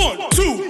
One, two,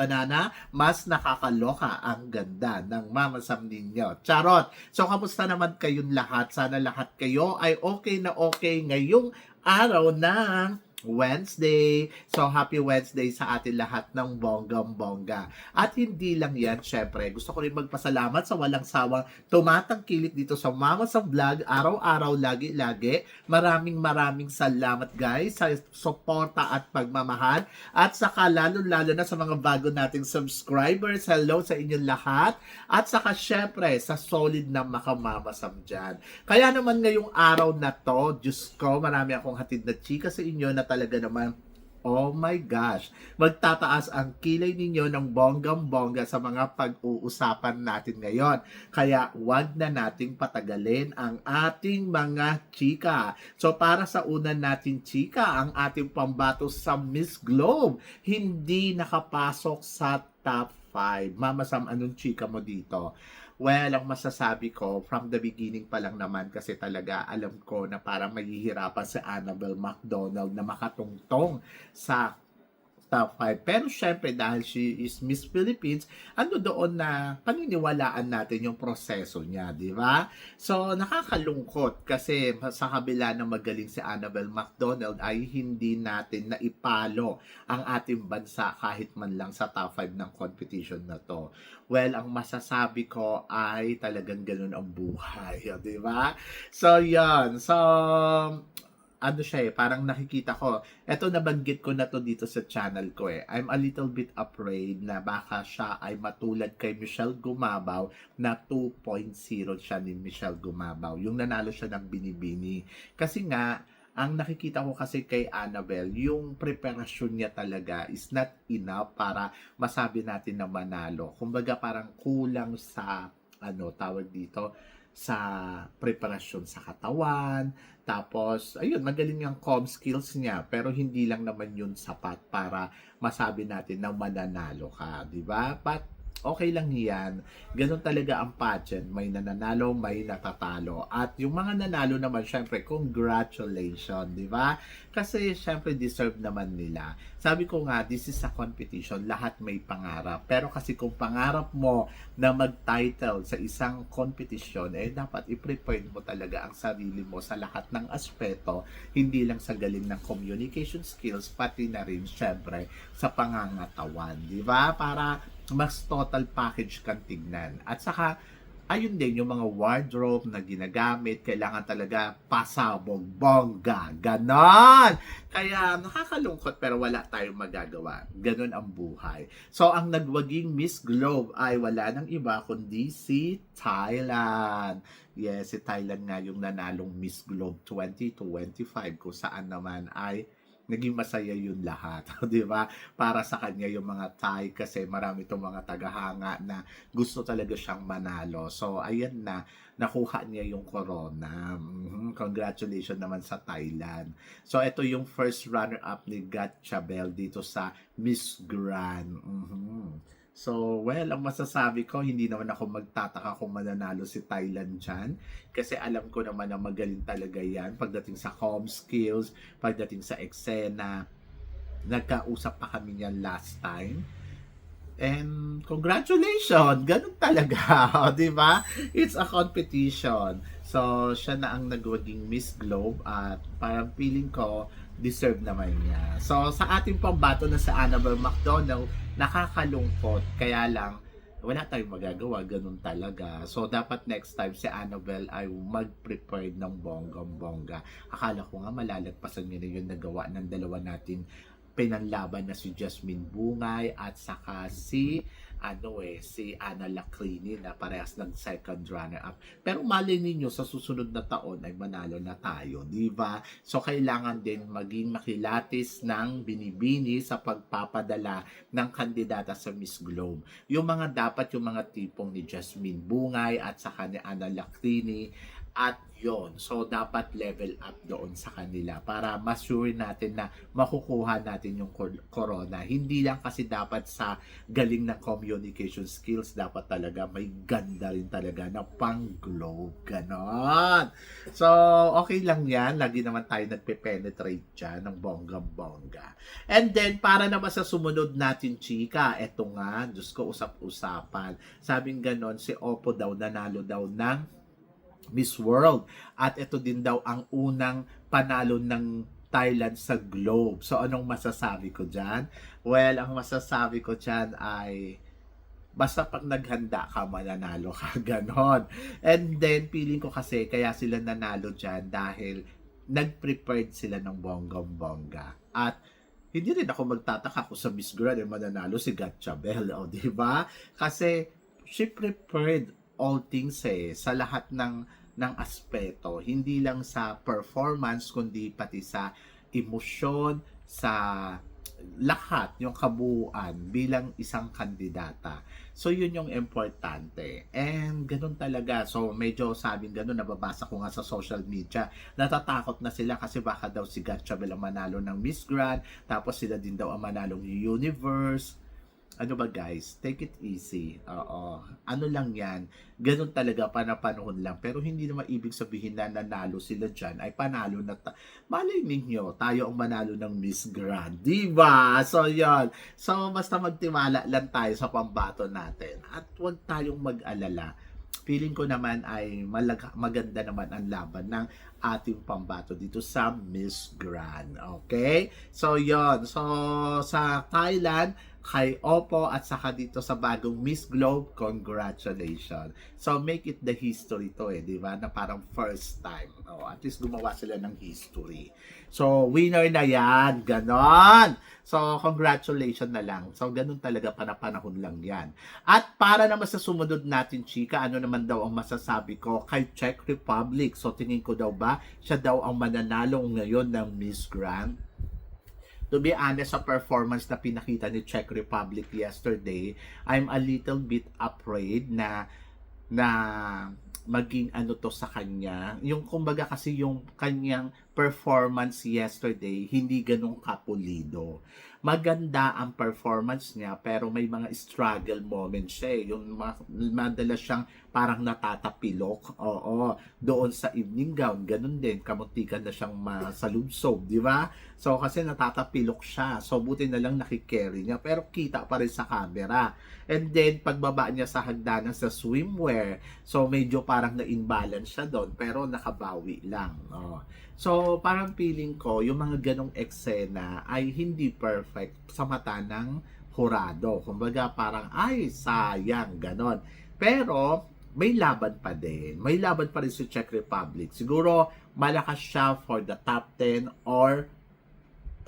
banana, mas nakakaloka ang ganda ng mamasam ninyo. Charot! So, kamusta naman kayong lahat? Sana lahat kayo ay okay na okay ngayong araw ng Wednesday. So, happy Wednesday sa atin lahat ng bonggang-bongga. At hindi lang yan, syempre, gusto ko rin magpasalamat sa walang sawang tumatangkilik dito sa Mama sa Vlog, araw-araw, lagi-lagi. Maraming maraming salamat guys sa suporta at pagmamahal. At saka lalo-lalo na sa mga bago nating subscribers, hello sa inyong lahat. At saka syempre, sa solid na makamamasam dyan. Kaya naman ngayong araw na to, Diyos ko, marami akong hatid na chika sa inyo na talaga naman Oh my gosh, magtataas ang kilay ninyo ng bonggang-bongga sa mga pag-uusapan natin ngayon. Kaya wag na nating patagalin ang ating mga chika. So para sa una nating chika, ang ating pambato sa Miss Globe, hindi nakapasok sa top 5. Mama Sam, anong chika mo dito? Well, ang masasabi ko, from the beginning pa lang naman kasi talaga alam ko na parang mahihirapan si Annabelle McDonald na makatungtong sa top 5. Pero syempre dahil she is Miss Philippines, ano doon na paniniwalaan natin yung proseso niya, di ba? So nakakalungkot kasi sa kabila ng magaling si Annabelle McDonald ay hindi natin naipalo ang ating bansa kahit man lang sa top 5 ng competition na to. Well, ang masasabi ko ay talagang ganun ang buhay, di ba? So, yan. So, ano siya eh, parang nakikita ko, eto nabanggit ko na to dito sa channel ko eh. I'm a little bit afraid na baka siya ay matulad kay Michelle Gumabaw na 2.0 siya ni Michelle Gumabaw. Yung nanalo siya ng binibini. Kasi nga, ang nakikita ko kasi kay Annabelle, yung preparasyon niya talaga is not enough para masabi natin na manalo. Kumbaga parang kulang sa ano tawag dito sa preparasyon sa katawan. Tapos, ayun, magaling yung com skills niya. Pero hindi lang naman yun sapat para masabi natin na mananalo ka. di ba? But, okay lang yan. Ganun talaga ang pageant. May nananalo, may natatalo. At yung mga nanalo naman, syempre, congratulations, di ba? Kasi, syempre, deserve naman nila. Sabi ko nga, this is a competition. Lahat may pangarap. Pero kasi kung pangarap mo na mag-title sa isang competition, eh, dapat i-prepare mo talaga ang sarili mo sa lahat ng aspeto. Hindi lang sa galing ng communication skills, pati na rin, syempre, sa pangangatawan. Di ba? Para mas total package kang tignan. At saka, ayun din, yung mga wardrobe na ginagamit, kailangan talaga pasabog, bongga, ganon! Kaya nakakalungkot pero wala tayong magagawa. Ganon ang buhay. So, ang nagwaging Miss Globe ay wala nang iba kundi si Thailand. Yes, si Thailand nga yung nanalong Miss Globe 2025 kung saan naman ay naging masaya yun lahat, 'di ba? Para sa kanya yung mga Thai kasi marami itong mga tagahanga na gusto talaga siyang manalo. So ayan na, nakuha niya yung corona. Mhm, Congratulations naman sa Thailand. So ito yung first runner up ni Gat Chabel dito sa Miss Grand. Mhm. So, well, ang masasabi ko, hindi naman ako magtataka kung mananalo si Thailand dyan. Kasi alam ko naman na magaling talaga yan pagdating sa com skills, pagdating sa eksena. Nagkausap pa kami niyan last time. And congratulations! Ganun talaga, di ba? It's a competition. So, siya na ang nagwaging Miss Globe at parang feeling ko, deserve naman niya. So, sa ating pambato na sa Annabelle McDonald, nakakalungkot. Kaya lang, wala tayong magagawa, ganun talaga. So, dapat next time si Annabelle ay mag-prepare ng bonggang-bongga. Akala ko nga malalagpasan niya na yung nagawa ng dalawa natin pinanlaban na si Jasmine Bungay at saka si ano eh, si Ana Lacrini na parehas ng second runner-up. Pero mali ninyo, sa susunod na taon ay manalo na tayo, di ba? So, kailangan din maging makilatis ng binibini sa pagpapadala ng kandidata sa Miss Globe. Yung mga dapat, yung mga tipong ni Jasmine Bungay at saka ni Ana Lacrini at yon So, dapat level up doon sa kanila para masure natin na makukuha natin yung cor- corona. Hindi lang kasi dapat sa galing ng communication skills, dapat talaga may ganda rin talaga na pang-globe. Ganon. So, okay lang yan. Lagi naman tayo nagpe-penetrate dyan ng bonggang-bongga. And then, para naman sa sumunod natin, chika, eto nga, Diyos ko, usap-usapan. Sabing ganon, si Oppo daw nanalo daw ng Miss World. At ito din daw ang unang panalo ng Thailand sa Globe. So, anong masasabi ko dyan? Well, ang masasabi ko dyan ay basta pag naghanda ka, mananalo ka. Ganon. And then, feeling ko kasi kaya sila nanalo dyan dahil nag-prepared sila ng bonggam-bongga. At hindi rin ako magtataka kung sa Miss Grand ay mananalo si Gatchabel, o di ba? Kasi she prepared all things eh, sa lahat ng ng aspeto, hindi lang sa performance kundi pati sa emosyon, sa lahat, yung kabuuan bilang isang kandidata. So, yun yung importante. And, ganun talaga. So, medyo sabing ganun, nababasa ko nga sa social media, natatakot na sila kasi baka daw si Gatchabel ang manalo ng Miss Grand, tapos sila din daw ang manalong Universe. Ano ba guys? Take it easy. Oo. Ano lang yan. Ganun talaga, panapanahon lang. Pero hindi naman ibig sabihin na nanalo sila dyan ay panalo na ta- Malay ninyo, tayo ang manalo ng Miss Grand. Diba? So, yon So, basta magtiwala lang tayo sa pambato natin. At huwag tayong mag-alala. Feeling ko naman ay malag- maganda naman ang laban ng ating pambato dito sa Miss Grand. Okay? So, yon So, sa Thailand, kay Oppo at saka dito sa bagong Miss Globe, congratulations. So, make it the history to eh, di ba? Na parang first time. Oh, at least gumawa sila ng history. So, winner na yan. Ganon. So, congratulations na lang. So, ganun talaga panapanahon lang yan. At para naman sa sumunod natin, chika, ano naman daw ang masasabi ko kay Czech Republic? So, tingin ko daw ba, siya daw ang mananalo ngayon ng Miss Grand? To be honest, sa performance na pinakita ni Czech Republic yesterday, I'm a little bit afraid na na maging ano to sa kanya. Yung kumbaga kasi yung kanyang performance yesterday, hindi ganun kapulido. Maganda ang performance niya, pero may mga struggle moments siya eh. Yung ma- madalas siyang parang natatapilok. Oo, doon sa evening gown, ganun din. Kamuntikan na siyang masalubsob, di ba? So, kasi natatapilok siya. So, buti na lang nakikerry niya. Pero kita pa rin sa camera. And then, pagbaba niya sa hagdanan sa swimwear, so medyo parang na-imbalance siya doon. Pero nakabawi lang. Oh. So, parang feeling ko, yung mga ganong eksena ay hindi perfect sa mata ng hurado. Kumbaga, parang, ay, sayang, ganon. Pero, may laban pa din. May laban pa rin si Czech Republic. Siguro, malakas siya for the top 10 or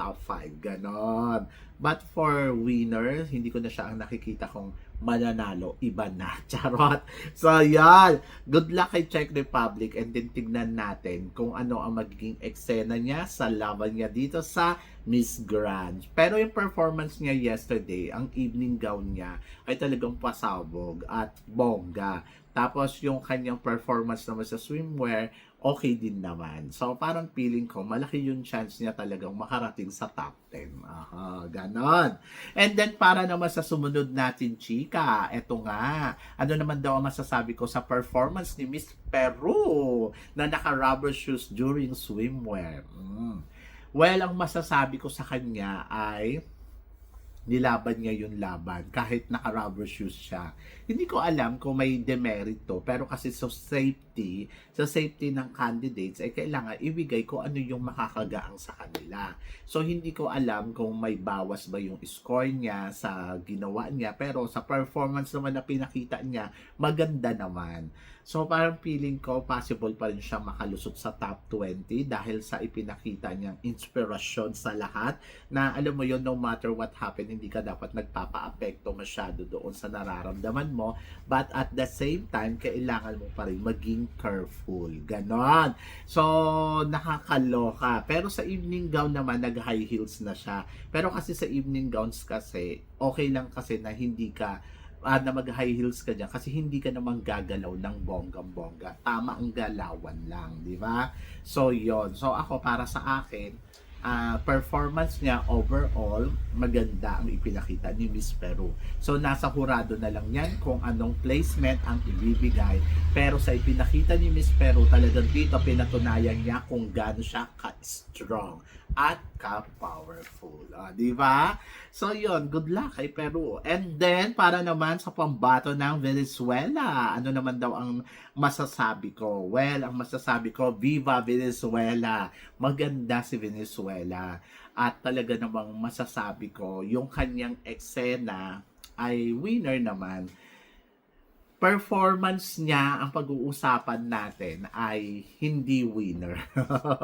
top 5. Ganon. But for winner, hindi ko na siya ang nakikita kung mananalo. Iba na. Charot. So, yan. Good luck kay Czech Republic and then tignan natin kung ano ang magiging eksena niya sa laban niya dito sa Miss Grand. Pero yung performance niya yesterday, ang evening gown niya ay talagang pasabog at bongga. Tapos yung kanyang performance naman sa swimwear, okay din naman. So parang feeling ko, malaki yung chance niya talagang makarating sa top 10. Aha, ganon. And then para naman sa sumunod natin, chika, eto nga, ano naman daw ang masasabi ko sa performance ni Miss Peru na naka-rubber shoes during swimwear. Mm. Well, ang masasabi ko sa kanya ay nilaban niya yung laban kahit naka-rubber shoes siya. Hindi ko alam kung may demerit to, pero kasi sa safety, sa safety ng candidates, ay kailangan ibigay ko ano yung makakagaang sa kanila. So, hindi ko alam kung may bawas ba yung score niya sa ginawa niya, pero sa performance naman na pinakita niya, maganda naman. So, parang feeling ko, possible pa rin siya makalusot sa top 20 dahil sa ipinakita niyang inspirasyon sa lahat na alam mo yon no matter what happen, hindi ka dapat nagpapa-apekto masyado doon sa nararamdaman mo. But at the same time, kailangan mo pa rin maging careful. Ganon. So, nakakaloka. Pero sa evening gown naman, nag-high heels na siya. Pero kasi sa evening gowns kasi, okay lang kasi na hindi ka ah, na mag-high heels ka dyan kasi hindi ka naman gagalaw ng bonggang-bongga. Tama ang galawan lang, di ba? So, yon So, ako, para sa akin, ah, performance niya overall, maganda ang ipinakita ni Miss Peru. So, nasa hurado na lang yan kung anong placement ang ibibigay. Pero sa ipinakita ni Miss Peru, talagang dito pinatunayan niya kung gaano siya ka-strong at ka-powerful. Ah, di ba? So, yon good luck kay Peru. And then, para naman sa pambato ng Venezuela, ano naman daw ang masasabi ko? Well, ang masasabi ko, Viva Venezuela! Maganda si Venezuela. At talaga namang masasabi ko, yung kanyang eksena ay winner naman performance niya ang pag-uusapan natin ay hindi winner.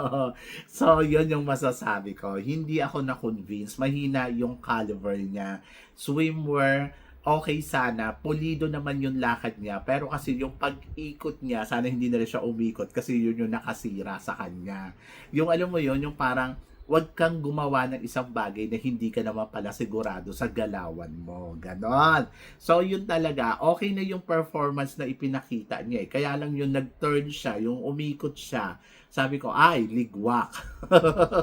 so, yun yung masasabi ko. Hindi ako na-convince. Mahina yung caliber niya. Swimwear, okay sana. Pulido naman yung lakad niya. Pero kasi yung pag-ikot niya, sana hindi na rin siya umikot kasi yun yung nakasira sa kanya. Yung alam mo yun, yung parang wag kang gumawa ng isang bagay na hindi ka naman pala sigurado sa galawan mo. Ganon. So, yun talaga. Okay na yung performance na ipinakita niya. Eh. Kaya lang yung nag-turn siya, yung umikot siya. Sabi ko, ay, ligwak.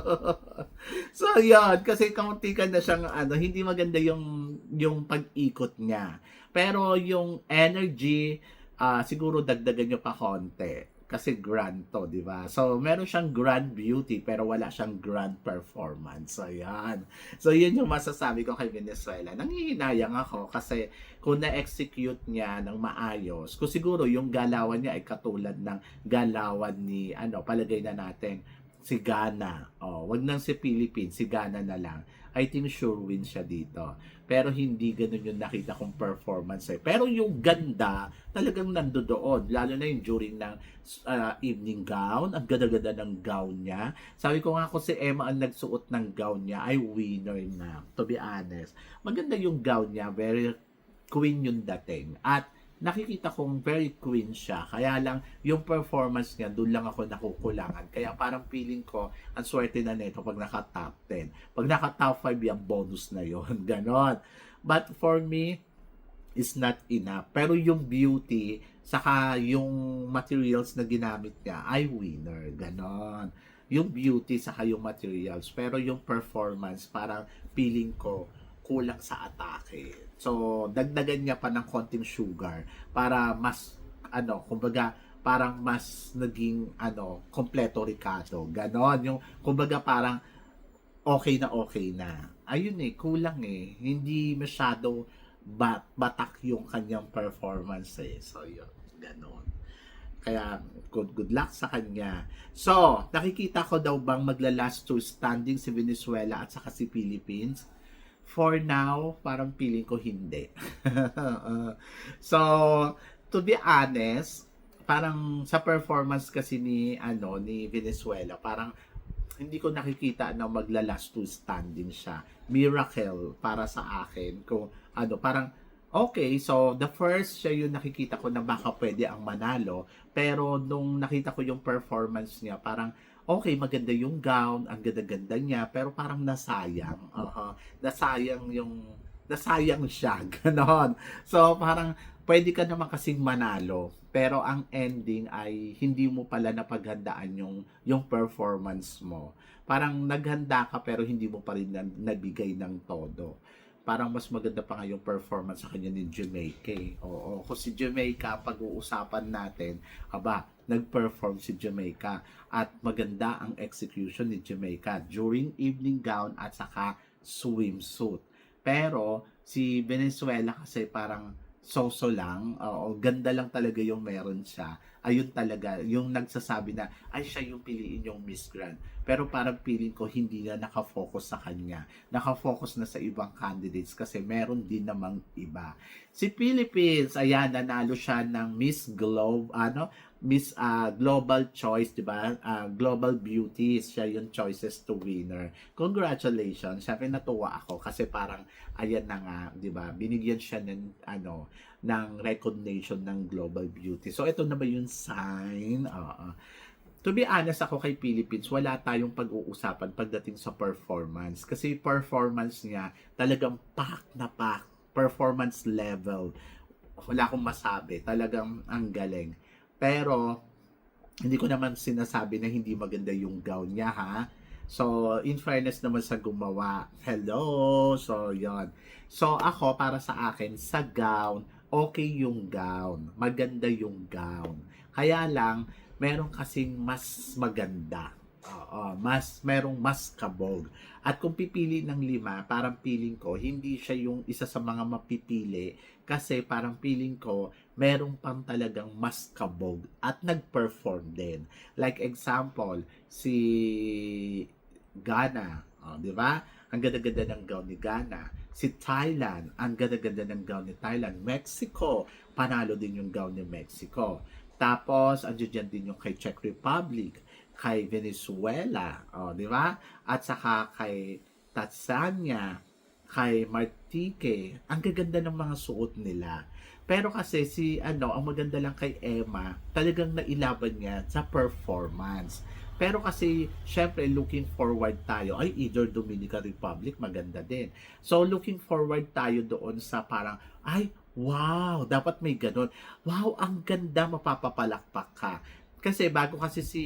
so, yun. Kasi kaunti ka na siyang, ano, hindi maganda yung, yung pag-ikot niya. Pero yung energy, ah, siguro dagdagan nyo pa konti kasi grand to, di ba? So, meron siyang grand beauty pero wala siyang grand performance. So, yan. So, yun yung masasabi ko kay Venezuela. Nangihinayang ako kasi kung na-execute niya ng maayos, kung siguro yung galawan niya ay katulad ng galawan ni, ano, palagay na natin, si Ghana. Oh, wag nang si Philippines, si Ghana na lang. I think sure win siya dito. Pero hindi ganun yung nakita kong performance eh. Pero yung ganda, talagang nandoon. Lalo na yung during ng uh, evening gown. Ang ganda-ganda ng gown niya. Sabi ko nga kung si Emma ang nagsuot ng gown niya, ay winner na. To be honest. Maganda yung gown niya. Very queen yung dating. At nakikita kong very queen siya. Kaya lang, yung performance niya, doon lang ako nakukulangan. Kaya parang feeling ko, ang swerte na nito pag naka-top 10. Pag naka-top 5, yung bonus na yon Ganon. But for me, is not enough. Pero yung beauty, saka yung materials na ginamit niya, ay winner. Ganon. Yung beauty, saka yung materials. Pero yung performance, parang feeling ko, kulang sa atake. So, dagdagan niya pa ng konting sugar para mas, ano, kumbaga, parang mas naging, ano, kompleto Ricardo. Ganon. Yung, kumbaga, parang okay na okay na. Ayun eh, kulang eh. Hindi masyado bat batak yung kanyang performance eh. So, yun. Ganon. Kaya, good, good luck sa kanya. So, nakikita ko daw bang magla-last two standing si Venezuela at saka si Philippines? For now, parang feeling ko hindi. so, to be honest, parang sa performance kasi ni ano ni Venezuela, parang hindi ko nakikita na magla-last two standing siya. Miracle para sa akin kung ano, parang okay, so the first siya yung nakikita ko na baka pwede ang manalo, pero nung nakita ko yung performance niya, parang okay, maganda yung gown, ang ganda-ganda niya, pero parang nasayang. Uh-huh. Nasayang yung, nasayang siya, ganon. So, parang, pwede ka naman kasing manalo, pero ang ending ay hindi mo pala napaghandaan yung, yung performance mo. Parang naghanda ka pero hindi mo pa rin nabigay ng todo parang mas maganda pa nga yung performance sa kanya ni Jamaica. Eh. Oo, kung si Jamaica, pag-uusapan natin, aba, nag-perform si Jamaica at maganda ang execution ni Jamaica during evening gown at saka swimsuit. Pero si Venezuela kasi parang so-so lang. Oo, ganda lang talaga yung meron siya. Ayun talaga, yung nagsasabi na, ay siya yung piliin yung Miss Grand. Pero parang feeling ko hindi na nakafocus sa kanya. Nakafocus na sa ibang candidates kasi meron din namang iba. Si Philippines, ayan, nanalo siya ng Miss Globe, ano, Miss ah, Global Choice, di ba? Ah, Global Beauty, siya yung choices to winner. Congratulations. Syempre natuwa ako kasi parang ayan na nga, 'di ba? Binigyan siya ng ano, ng recognition ng Global Beauty. So ito na ba yung sign? Oo. To be honest ako kay Philippines, wala tayong pag-uusapan pagdating sa performance. Kasi performance niya talagang pack na pack. Performance level. Wala akong masabi. Talagang ang galing. Pero, hindi ko naman sinasabi na hindi maganda yung gown niya, ha? So, in fairness naman sa gumawa, hello! So, yon So, ako, para sa akin, sa gown, okay yung gown. Maganda yung gown. Kaya lang, meron kasing mas maganda. Oo, mas merong mas kabog. At kung pipili ng lima, parang feeling ko, hindi siya yung isa sa mga mapipili kasi parang feeling ko, merong pang talagang mas kabog at nag-perform din. Like example, si Ghana, oh, di ba? Ang ganda-ganda ng gown ni Ghana. Si Thailand, ang ganda-ganda ng gown ni Thailand. Mexico, panalo din yung gown ni Mexico. Tapos, andyan dyan din yung kay Czech Republic, kay Venezuela, oh, di ba? At saka kay Tanzania, kay Martique. Ang gaganda ng mga suot nila. Pero kasi si ano, ang maganda lang kay Emma, talagang nailaban niya sa performance. Pero kasi, syempre, looking forward tayo, ay either Dominican Republic, maganda din. So, looking forward tayo doon sa parang, ay, wow, dapat may ganun. Wow, ang ganda, mapapapalakpak ka. Kasi bago kasi si,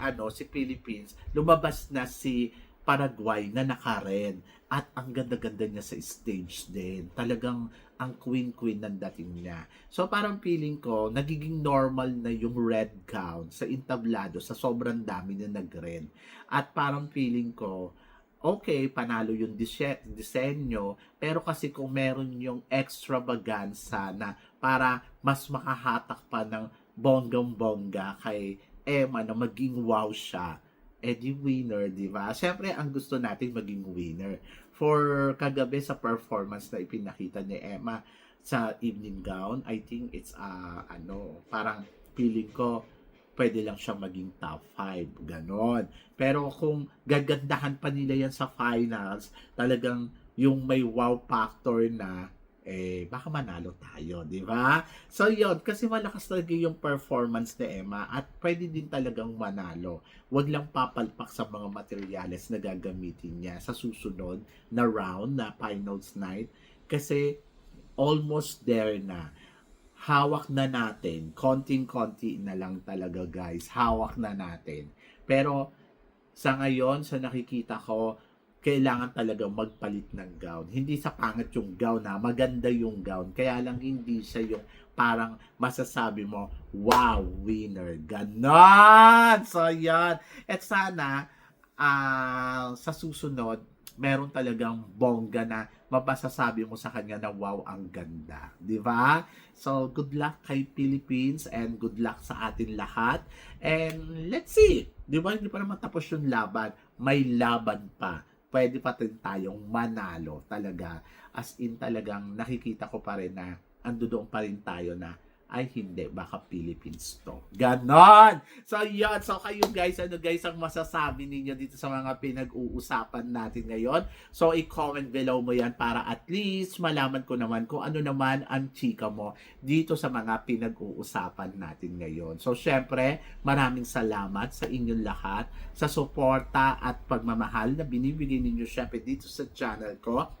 ano, si Philippines, lumabas na si Paraguay na naka-red. At ang ganda-ganda niya sa stage din. Talagang ang queen-queen ng dating niya. So parang feeling ko, nagiging normal na yung red gown sa intablado sa sobrang dami na nag-red. At parang feeling ko, okay, panalo yung dise- disenyo, pero kasi kung meron yung extravaganza na para mas makahatak pa ng bonggang-bongga kay Emma na maging wow siya, eh di winner, di ba? Siyempre, ang gusto natin maging winner. For kagabi sa performance na ipinakita ni Emma sa evening gown, I think it's, uh, ano, parang feeling ko, pwede lang siya maging top 5. Ganon. Pero kung gagandahan pa nila yan sa finals, talagang yung may wow factor na eh, baka manalo tayo, di ba? So, yun, kasi malakas talaga yung performance ni Emma at pwede din talagang manalo. Huwag lang papalpak sa mga materials na gagamitin niya sa susunod na round na finals night kasi almost there na. Hawak na natin. Konting-konti na lang talaga, guys. Hawak na natin. Pero, sa ngayon, sa nakikita ko, kailangan talaga magpalit ng gown. Hindi sa pangit yung gown na maganda yung gown. Kaya lang hindi siya yung parang masasabi mo, wow, winner. Ganon! So, yan. At sana, ah, sa susunod, meron talagang bongga na mapasasabi mo sa kanya na wow, ang ganda. Di ba? So, good luck kay Philippines and good luck sa atin lahat. And let's see. Di ba? Hindi pa naman tapos yung laban. May laban pa pwede pa rin tayong manalo talaga. As in talagang nakikita ko pa rin na ando doon pa rin tayo na ay hindi, baka Philippines to. Ganon! So, yun. So, kayo guys, ano guys ang masasabi ninyo dito sa mga pinag-uusapan natin ngayon? So, i-comment below mo yan para at least malaman ko naman kung ano naman ang chika mo dito sa mga pinag-uusapan natin ngayon. So, syempre, maraming salamat sa inyong lahat sa suporta at pagmamahal na binibigay ninyo syempre dito sa channel ko.